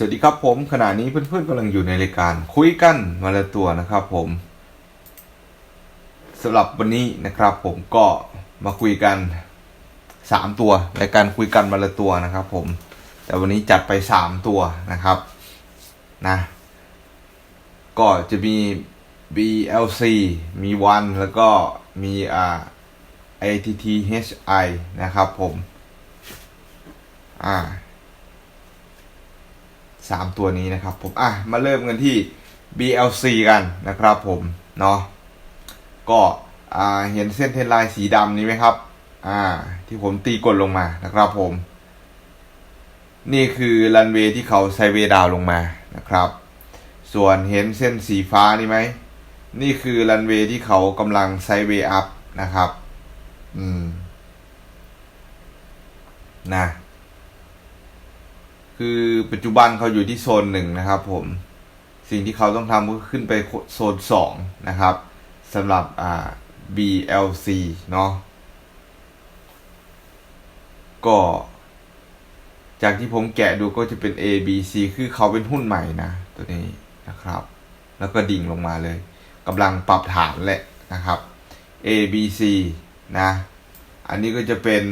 สวัสดีครับผมขณะนี้เพื่อนๆกำลังอยู่ในรายการคุยกันมาละตัวนะครับผมสำหรับวันนี้นะครับ ผมก็มาคุยกันสามตัวรายการคุยกันมาละตัวนะครับ ผม แต่วันนี้จัดไปสามตัวนะครับนะก็จะมี BLC มีวันแล้วก็มีอ่า ATTHI นะครับผมอ่า สามตัวนี้นะครับผมอะมาเริ่มกันที่ BLC กันนะครับผมเนาะก็อ่าเห็นเส้นเทนไลน์สีดำนี้ไหมครับอ่าที่ผมตีกดลงมานะครับผม นี่คือรันเวย์ที่เขาไซเวดาวลงมานะครับ ส่วนเห็นเส้นสีฟ้านี่ไหมนี่คือรันเวย์ที่เขากำลังไซเวอัพนะครับ อืม นะ คือปัจจุบันเขาอยู่ที่โซนหนึ่งนะครับผมสิ่งที่เขาต้องทำก็ขึ้นไปโซนสองนะครับสำหรับอ่า BLC เนาะก็ จากที่ผมแกะดูก็จะเป็น A B C คือเขาเป็นหุ้นใหม่นะ ตัวนี้นะครับ แล้วก็ดิ่งลงมาเลยกำลังปรับฐานแหละนะครับ A B C นะ อันนี้ก็จะเป็น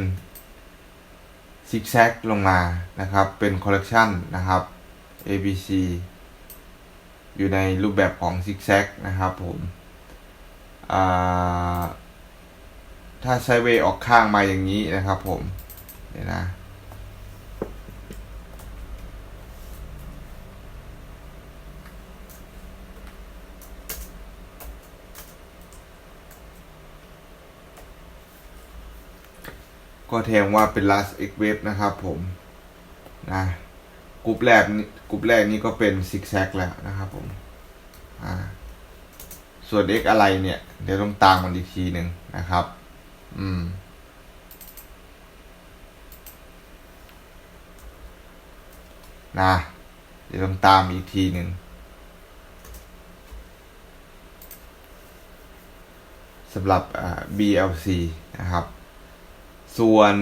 ซิกแซกลงมานะครับ เป็นคอลเลกชันนะครับ ABC อยู่ในรูปแบบของซิกแซกนะครับผมถ้าไซเวย์ออกข้างมาอย่างนี้นะครับผม เดี๋ยวนะ ก็แทงว่าเป็น last x wave นะครับผมนะกรุ๊ปแรกนี่กรุ๊ปแรกนี่ก็เป็น zig zag แล้วนะครับผมอ่าส่วน x อะไรเนี่ย เดี๋ยวต้องตามมันอีกทีหนึ่งนะครับ อืมนะเดี๋ยวต้องตามอีกทีหนึ่งสำหรับ BLC นะครับ ส่วน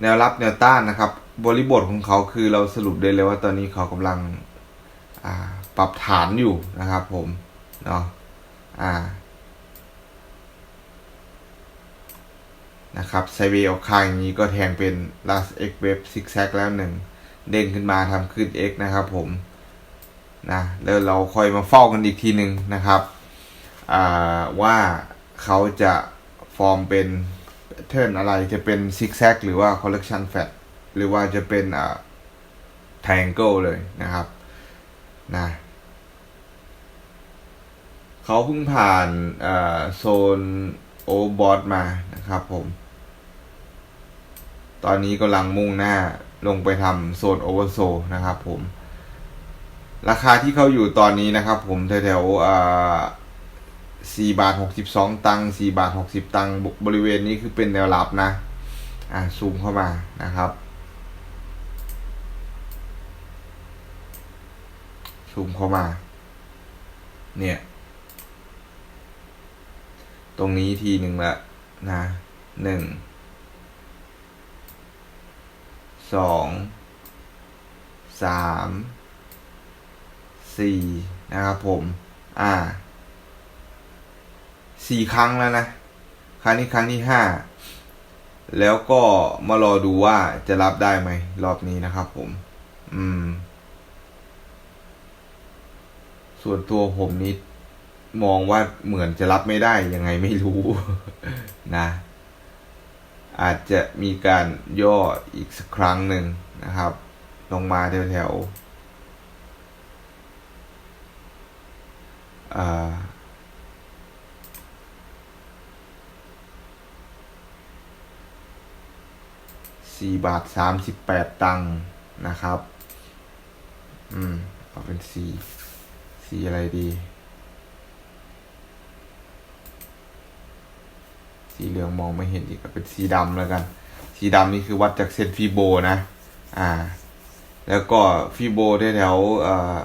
แนวรับแนวต้านนะครับ บริบทของเขาคือเราสรุปได้เลยว่าตอนนี้เขากำลังปรับฐานอยู่นะครับ ผมเนาะอ่านะครับไซเวย์ออกข้างอย่างนี้ก็แทงเป็น last x wave zigzag แล้วหนึ่ง เด้งขึ้นมาทำขึ้น x นะครับผมนะแล้วเราค่อยมาเฝ้ากันอีกทีหนึ่งนะครับว่าเขาจะฟอร์มเป็น เทิร์นอะไรจะเป็นซิกแซกหรือว่า collection fat หรือว่าจะเป็นอ่า triangle เลยนะครับนะเขาเพิ่งผ่านอ่าโซนโอบอสมานะครับผม ตอนนี้กำลังมุ่งหน้าลงไปทำโซนโอเวอร์โซนะครับผม ราคาที่เขาอยู่ตอนนี้นะครับผมแถวๆอ่า สี่บาทหกสิบสองตังค์สี่บาทหกสิบตังค์บริเวณนี้คือเป็นแนวรับนะ อ่าซูมเข้ามานะครับ ซูมเข้ามา เนี่ย ตรงนี้ทีหนึ่งละนะหนึ่งสองสามสี่นะครับผม อ่า สี่ครั้งแล้วนะ ครั้งนี้ครั้งที่ห้าแล้วก็มารอดูว่าจะรับได้ไหมรอบนี้นะครับผม อืม ส่วนตัวผมนี้มองว่าเหมือนจะรับไม่ได้ยังไงไม่รู้นะ อาจจะมีการย่ออีกสักครั้งหนึ่งนะครับ ลงมาแถวๆอ่า สี่บาทสามสิบแปดตังค์นะครับ อืม เอาเป็นสีสีอะไรดีสีเหลืองมองไม่เห็นอีกเป็นสีดำแล้วกัน สีดำนี่คือวัดจากเส้นฟีโบนะ อ่า แล้วก็ฟีโบ้แถวเอ่อ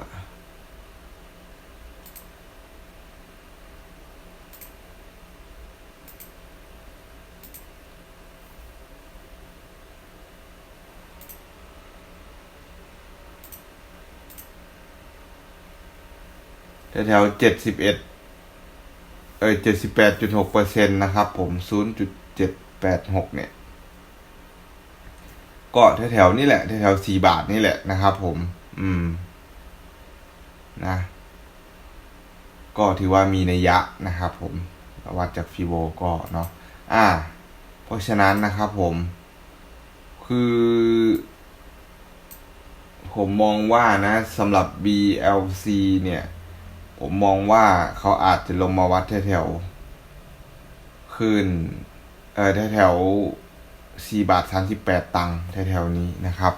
แถวเจ็ดสิบเอ็ดเออเจ็ดสิบแปดจุดหกเปอร์เซ็นต์นะครับ ผมศูนย์จุดเจ็ดแปดหกเนี่ย ก็แถวๆนี่แหละแถวๆสี่บาทนี่แหละนะครับ ผม อืม นะ ก็ถือว่ามีนัยยะนะครับผมวัดจากฟีโบก็เนาะอ่า เพราะฉะนั้นนะครับผม คือ ผมมองว่านะสำหรับ BLC เนี่ย ผมมองว่าเขาอาจจะลงมาวัดแถวๆขึ้น เออแถวๆสี่บาทสามสิบแปดตังค์แถวๆนี้นะครับ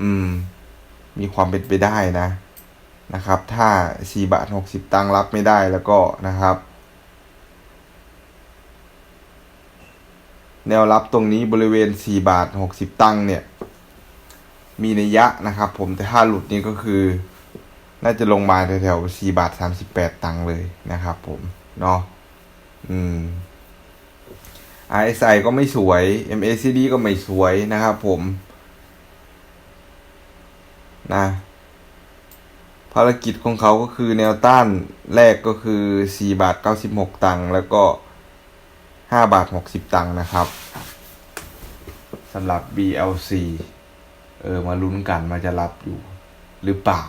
อืม มีความเป็นไปได้นะนะครับ ถ้าสี่บาทหกสิบตังค์รับไม่ได้แล้วก็นะครับ แนวรับตรงนี้บริเวณสี่บาทหกสิบตังค์เนี่ย มีนัยยะนะครับ ผมแต่ถ้าหลุดนี่ก็คือ น่าจะลงมาแถวๆสี่บาทสามสิบแปดตังค์เลยนะครับผม เนาะอืม RSI ก็ไม่สวย MACD ก็ไม่สวยนะครับผม นะ ภารกิจของเขาก็คือแนวต้านแรกก็คือ4บาท96 ตังค์แล้วก็ 5 บาท 60 ตังค์นะครับสำหรับ BLC เออ มาลุ้นกันมาจะรับอยู่หรือเปล่า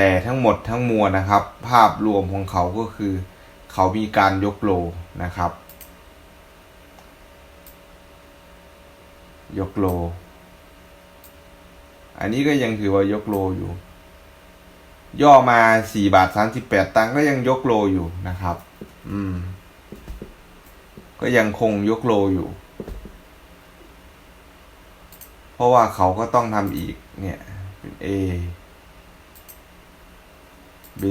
แต่ทั้งหมดทั้งมวลนะครับ ภาพรวมของเขาก็คือ เขามีการยกโลนะครับ ยกโล อันนี้ก็ยังถือว่ายกโลอยู่ ย่อมาสี่บาทสามสิบแปดตังก็ยังยกโลอยู่นะครับ อืม ก็ยังคงยกโลอยู่ เพราะว่าเขาก็ต้องทำอีกเนี่ย เป็น A B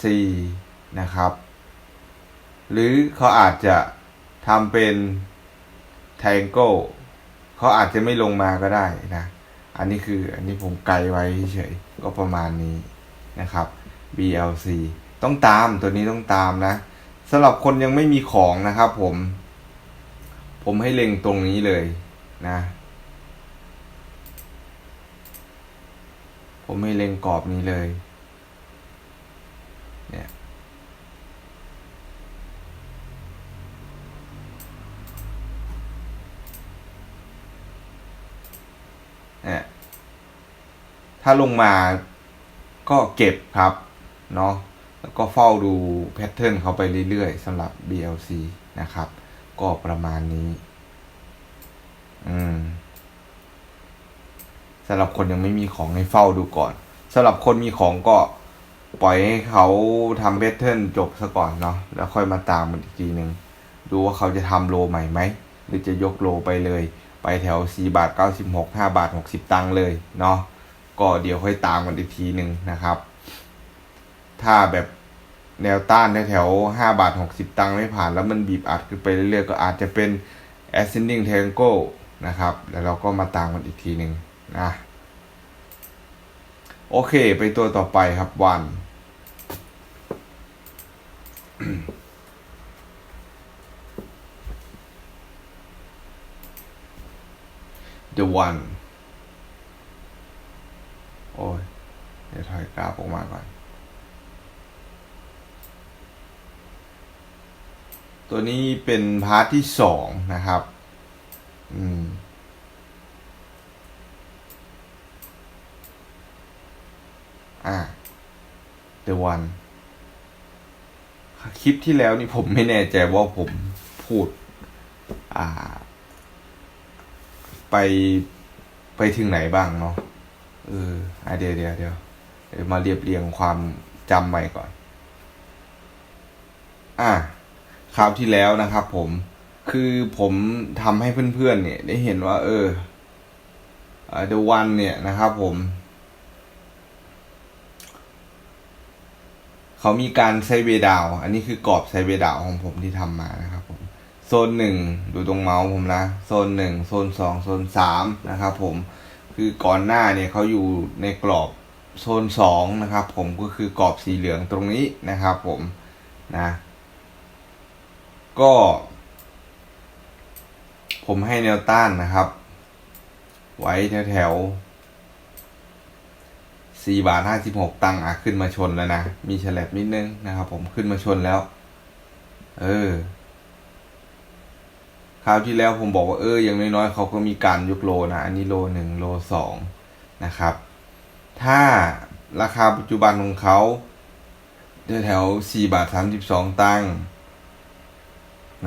C นะครับ หรือเขาอาจจะทำเป็น triangle เขาอาจจะไม่ลงมาก็ได้นะ อันนี้คืออันนี้ผมไกลไว้เฉยๆก็ประมาณนี้นะครับ BLC ต้องตามตัวนี้ต้องตามนะสำหรับคนยังไม่มีของนะครับผม ผมให้เล็งตรงนี้เลยนะ ผมให้เล็งกรอบนี้เลย เนี่ย เนี่ย ถ้าลงมาก็เก็บครับ เนาะ แล้วก็เฝ้าดูแพทเทิร์นเขาไปเรื่อยๆสำหรับ BLC นะครับ ก็ประมาณนี้ อืม สำหรับคนยังไม่มีของให้เฝ้าดูก่อนสำหรับคนมีของก็ปล่อยให้เขาทำแพทเทิร์นจบซะก่อนเนาะแล้วค่อยมาตามมันอีกทีหนึ่งดูว่าเขาจะทำโลใหม่ไหม หรือจะยกโลไปเลย ไปแถว 4 บาท 96 5 บาท 60 ตังค์เลยเนาะก็เดี๋ยวค่อยตามกันอีกทีหนึ่งนะครับ ถ้าแบบแนวต้านแถว 5 บาท 60 ตังค์ไม่ผ่านแล้วมันบีบอัดขึ้นไปเรื่อยๆ ก็อาจจะเป็น ascending triangle นะครับ แล้วเราก็มาตามกันอีกทีหนึ่ง นะโอเค ไปตัวต่อไปครับวัน The One โอ้ย เดี๋ยวถอยกราฟออกมาก่อน ตัวนี้เป็นพาร์ทที่สองนะครับ อืม อ่า The One คลิปที่แล้วนี่ผมไม่แน่ใจว่าผมพูด อ่า ไปไปถึงไหนบ้างเนาะเอออเดี๋ยวเดี๋ยวเดี๋ยวมาเรียบเรียงความจำใหม่ก่อน อะคราวที่แล้วนะครับผมคือผมทำให้เพื่อนๆเนี่ย ได้เห็นว่า เอออ่า The One เนี่ยนะครับผม เขามีการไซเวดาว อันนี้คือกรอบไซเวดาวของผมที่ทำมานะครับผม โซนหนึ่งดูตรงเมาส์ผมนะ โซนหนึ่งโซนสองโซนสามนะครับผม คือก่อนหน้าเนี่ยเขาอยู่ในกรอบโซนสองนะครับผมก็คือกรอบสีเหลืองตรงนี้นะครับผมนะ ก็ ผมให้แนวต้านนะครับ ไว้แถวๆ สี่บาทห้าสิบหกตังค์อะขึ้นมาชนแล้วนะ มีฉลับนิดนึงนะครับผมขึ้นมาชนแล้ว เออ คราวที่แล้วผมบอกว่าเอออย่างน้อยๆเขาก็มีการยกโลนะ อันนี้โลหนึ่งโลสองนะครับ ถ้าราคาปัจจุบันของเขาแถวๆสี่บาทสามสิบสองตังค์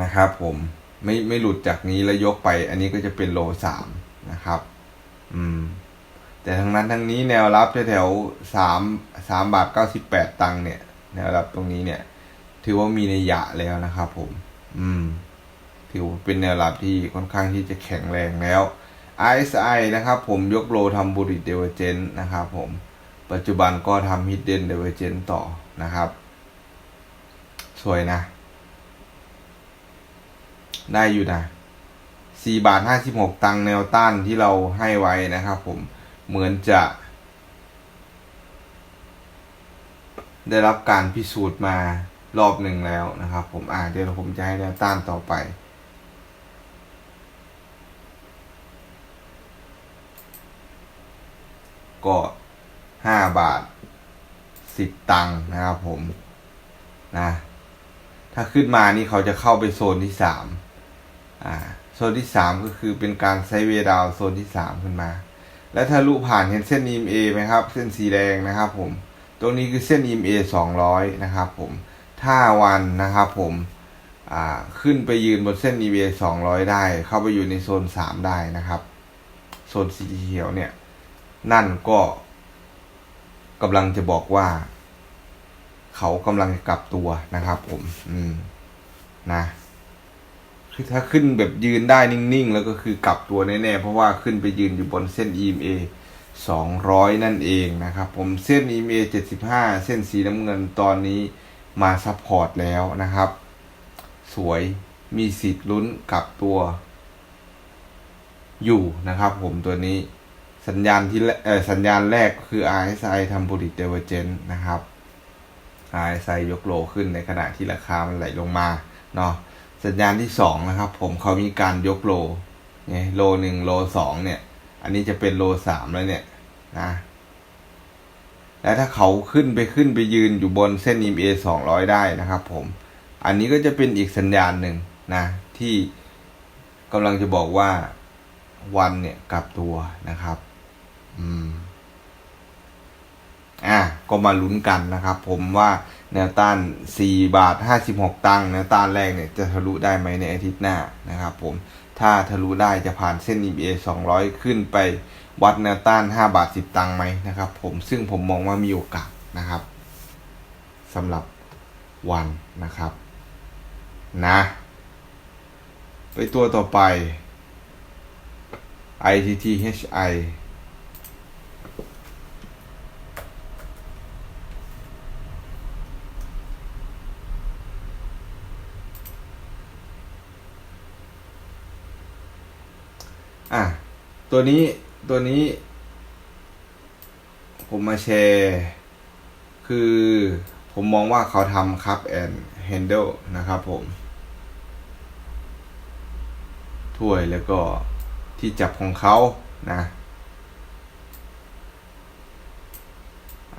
นะครับผมไม่ไม่หลุดจากนี้แล้วยกไป อันนี้ก็จะเป็นโลสามนะครับ อืม แต่ทั้งนั้นทั้งนี้แนวรับแถวสามสามบาทเก้าสิบแปดตังค์เนี่ย แนวรับตรงนี้เนี่ย ถือว่ามีในยะแล้วนะครับผม อืม ถือว่าเป็นแนวรับที่ค่อนข้างที่จะแข็งแรงแล้ว RSI นะครับผมยกโลทำบูริเดเวอร์เจนนะครับผมปัจจุบันก็ทำฮิดเดนเดเวอร์เจนต่อนะครับ สวยนะ ได้อยู่นะ4บาท56 ตังค์แนวต้านที่เราให้ไว้นะครับผม เหมือนจะ ได้รับการพิสูจน์มารอบหนึ่งแล้วนะครับ ผมอ่าเดี๋ยวผมจะให้แนวต้านต่อไป ก็ห้าบาทสิบตังค์นะครับผมนะถ้าขึ้นมานี่เขาจะเข้าไปโซนที่สามอ่าโซนที่สามก็คือเป็นการไซเวย์ดาวโซนที่สามขึ้นมา และถ้าลูกผ่านเห็นเส้น EMA ไหมครับ เส้นสีแดงนะครับผม ตรงนี้คือเส้น EMA 200 นะครับผม ถ้าวันนะครับผมขึ้นไปยืนบนเส้น EMA 200 ได้ เข้าไปอยู่ในโซน 3 ได้นะครับ โซนสีเขียวเนี่ย นั่นก็กำลังจะบอกว่า เขากำลังกลับตัวนะครับผม อืม นะ คือถ้าขึ้นแบบยืนได้นิ่งๆ แล้วก็คือกลับตัวแน่ๆ เพราะว่าขึ้นไปยืนอยู่บนเส้น EMA 200 นั่นเองนะครับ ผมเส้น EMA 75 เส้นสีน้ำเงินตอนนี้มาซัพพอร์ตแล้วนะครับ สวยมีสิทธิ์ลุ้นกลับตัว อยู่นะครับ ผมตัวนี้สัญญาณที่เออสัญญาณแรกคือ RSI ทำ bullish divergence นะครับ RSI ยกโลขึ้นในขณะที่ราคามันไหลลงมาเนาะ สัญญาณที่สองนะครับ ผมเขามีการยกโลเนี่ยโลหนึ่งโลสองเนี่ย อันนี้จะเป็นโลสามแล้วเนี่ยนะแล้วถ้าเขาขึ้นไปขึ้นไปยืนอยู่บนเส้น EMA สองร้อยได้นะครับ ผม อันนี้ก็จะเป็นอีกสัญญาณหนึ่งนะ ที่กำลังจะบอกว่าวันเนี่ยกลับตัวนะครับ อืม อะก็มาลุ้นกันนะครับ ผมว่า แนวต้าน 4 บาท 56 ตังค์แนวต้านแรกเนี่ยจะทะลุได้ไหมในอาทิตย์หน้านะครับผมถ้าทะลุได้จะผ่านเส้น EMA 200 ขึ้นไปวัดแนวต้าน 5 บาท 10 ตังค์ไหมนะครับผมซึ่งผมมองว่ามีโอกาสนะครับสำหรับวันนะครับ นะ ไปตัวต่อไป ITTHI อะ ตัวนี้ตัวนี้ ผมมาแชร์ คือผมมองว่าเขาทำครับแอนแฮนเดิลนะครับผม ถ้วยแล้วก็ที่จับของเขานะ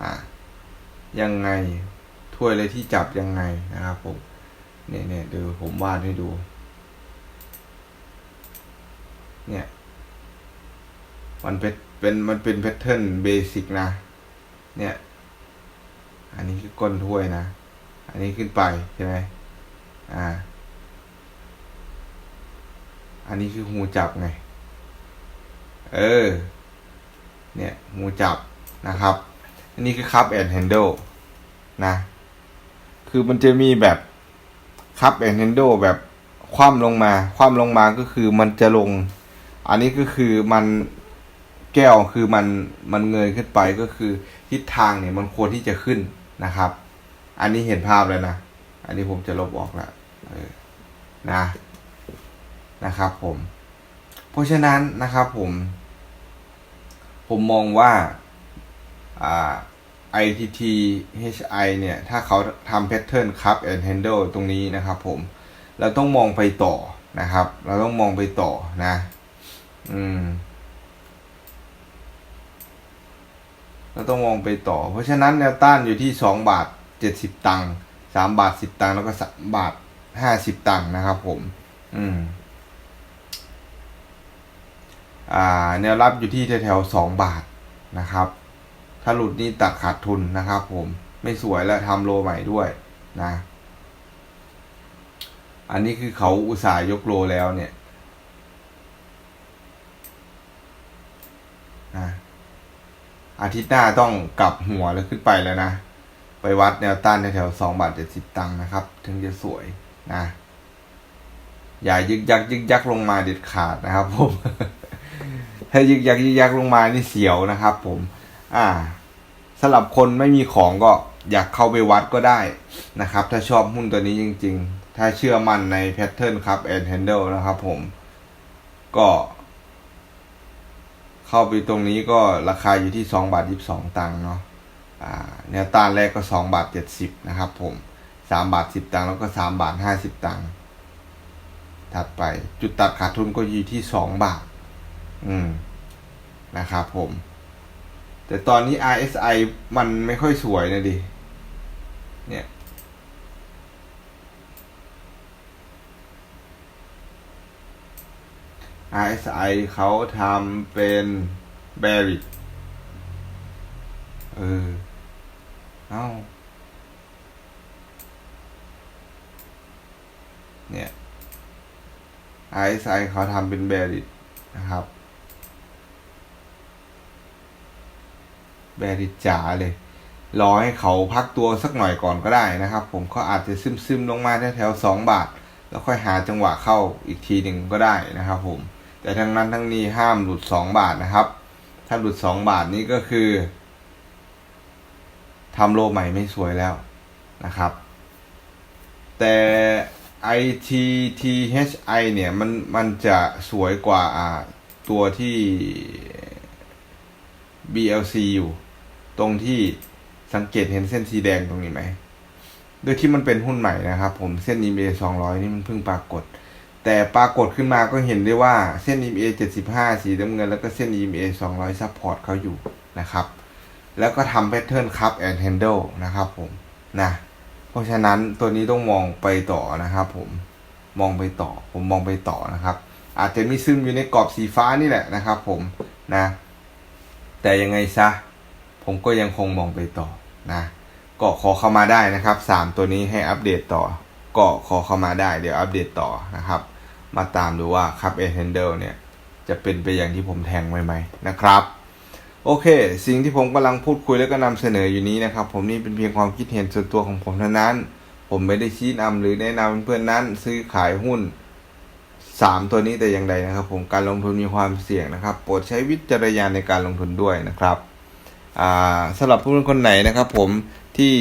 อะยังไงถ้วยเลยที่จับยังไงนะครับผมเนี่ยเนี่ยเดี๋ยวผมวาดให้ดู เนี่ย มันเป็นเป็นมันเป็นแพทเทิร์นเบสิกนะ เนี่ย อันนี้คือก้นถ้วยนะ อันนี้ขึ้นไปใช่ไหมอ่า อันนี้คือหูจับไง เออ เนี่ยหูจับนะครับ อันนี้คือคัพแอนด์แฮนเดิลนะ คือมันจะมีแบบคัพแอนด์แฮนเดิลแบบคว่ำลงมา คว่ำลงมาก็คือมันจะลง อันนี้ก็คือมัน แก้วคือมันมันเงยขึ้นไปก็คือทิศทางเนี่ยมันควรที่จะขึ้นนะครับ อันนี้เห็นภาพแล้วนะ อันนี้ผมจะลบออกแล้วนะนะครับผม เพราะฉะนั้นนะครับผม ผมมองว่าอ่า ITT HI เนี่ย ถ้าเขาทำ pattern cup and handle ตรงนี้นะครับผม เราต้องมองไปต่อนะครับ เราต้องมองไปต่อนะ อืม เราต้องมองไปต่อ เพราะฉะนั้นแนวต้านอยู่ที่สองบาทเจ็ดสิบตังค์สามบาทสิบตังค์แล้วก็สามบาทห้าสิบตังค์นะครับผม อืม อ่า แนวรับอยู่ที่แถวๆสองบาทนะครับ ถ้าหลุดนี่ตัดขาดทุนนะครับผมไม่สวยแล้วทำโลใหม่ด้วยนะ อันนี้คือเขาอุตส่าห์ยกโลแล้วเนี่ยนะ อาทิตย์หน้าต้องกลับหัวแล้วขึ้นไปแล้วนะ ไปวัดแนวต้านแถวสองบาทเจ็ดสิบตังค์นะครับ ถึงจะสวยนะ อย่ายึกยักยึกยักลงมาเด็ดขาดนะครับ ผม ถ้ายึกยักยึกยักลงมานี่เสียวนะครับ ผม อ่าสำหรับคนไม่มีของก็อยากเข้าไปวัดก็ได้นะครับ ถ้าชอบหุ้นตัวนี้จริง ๆ ถ้าเชื่อมั่นในแพทเทิร์นครับแอนด์แฮนเดิลนะครับผมก็ เข้าไปตรงนี้ก็ราคาอยู่ที่สองบาทยี่สิบสองตังค์เนาะอ่าแนวต้านแรกก็สองบาทเจ็ดสิบนะครับผมสามบาทสิบตังค์แล้วก็สามบาทห้าสิบตังค์ถัดไปจุดตัดขาดทุนก็อยู่ที่สองบาท อืมนะครับผม แต่ตอนนี้ RSI มันไม่ค่อยสวยนะดิเนี่ย RSI เขาทำเป็น bearish เออ เอ้า เนี่ย RSI เขาทำเป็น bearish นะครับ bearish จ๋าเลย รอให้เขาพักตัวสักหน่อยก่อนก็ได้นะครับ ผมเขาอาจจะซึมซึมๆลงมาแถวๆสองบาท แล้วค่อยหาจังหวะเข้าอีกทีหนึ่งก็ได้นะครับผม แต่ทั้งนั้นทั้งนี้ห้ามหลุดสองบาทนะครับ ถ้าหลุดสองบาทนี้ก็คือทำโลใหม่ไม่สวยแล้วนะครับ แต่ ITTHI เนี่ยมันมันจะสวยกว่าอ่าตัวที่ BLC อยู่ตรงที่สังเกตเห็นเส้นสีแดงตรงนี้ไหม โดยที่มันเป็นหุ้นใหม่นะครับผมเส้น EMA 200 นี่มันเพิ่งปรากฏ แต่ปรากฏขึ้นมาก็เห็นได้ว่าเส้น EMA 75 สีน้ำเงิน แล้วก็เส้น EMA 200 ซัพพอร์ตเขาอยู่นะครับ แล้วก็ทำแพทเทิร์นคัพแอนด์แฮนเดิลนะครับผมนะเพราะฉะนั้นตัวนี้ต้องมองไปต่อนะครับผมมองไปต่อผมมองไปต่อนะครับ อาจจะมีซึมอยู่ในกรอบสีฟ้านี่แหละนะครับผมนะ แต่ยังไงซะ ผมก็ยังคงมองไปต่อนะก็ขอเข้ามาได้นะครับสามตัวนี้ให้อัปเดตต่อก็ขอเข้ามาได้เดี๋ยวอัปเดตต่อนะครับ มาตามดูว่าคัพเอเทนเดลเนี่ยจะเป็นไปอย่างที่ผมแทงไว้ไหมนะครับ โอเค สิ่งที่ผมกำลังพูดคุยและก็นำเสนออยู่นี้นะครับ ผมนี่เป็นเพียงความคิดเห็นส่วนตัวของผมเท่านั้น ผมไม่ได้ชี้นำหรือแนะนำเพื่อนนั้นซื้อขายหุ้นสามตัวนี้แต่อย่างใดนะครับ ผมการลงทุนมีความเสี่ยงนะครับ โปรดใช้วิจารณญาณในการลงทุนด้วยนะครับอ่าสำหรับผู้คนไหนนะครับ ผมที่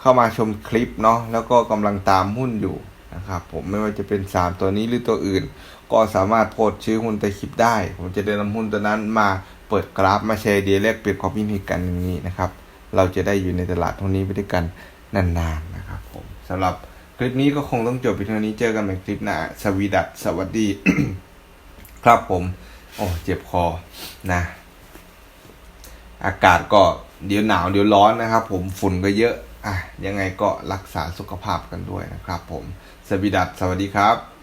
เข้ามาชมคลิปเนาะแล้วก็กำลังตามหุ้นอยู่ นะครับผมไม่ว่าจะเป็นสามตัวนี้หรือตัวอื่น ก็สามารถโพสชื่อหุ้นใต้คลิปได้ ผมจะได้นำหุ้นตัวนั้นมาเปิดกราฟมาแชร์เดียแลกเปลี่ยนความคิดเห็นกันอย่างนี้นะครับ เราจะได้อยู่ในตลาดตรงนี้ไปด้วยกันนานๆนะครับผมสำหรับคลิปนี้ก็คงต้องจบไปเท่านี้เจอกันใหม่คลิปหน้าสวีดัสสวัสดี ครับผม โอ้เจ็บคอนะ อากาศก็เดี๋ยวหนาวเดี๋ยวร้อนนะครับ ผมฝุ่นก็เยอะอะยังไงก็รักษาสุขภาพกันด้วยนะครับ ผม สวีดัสสวัสดีครับ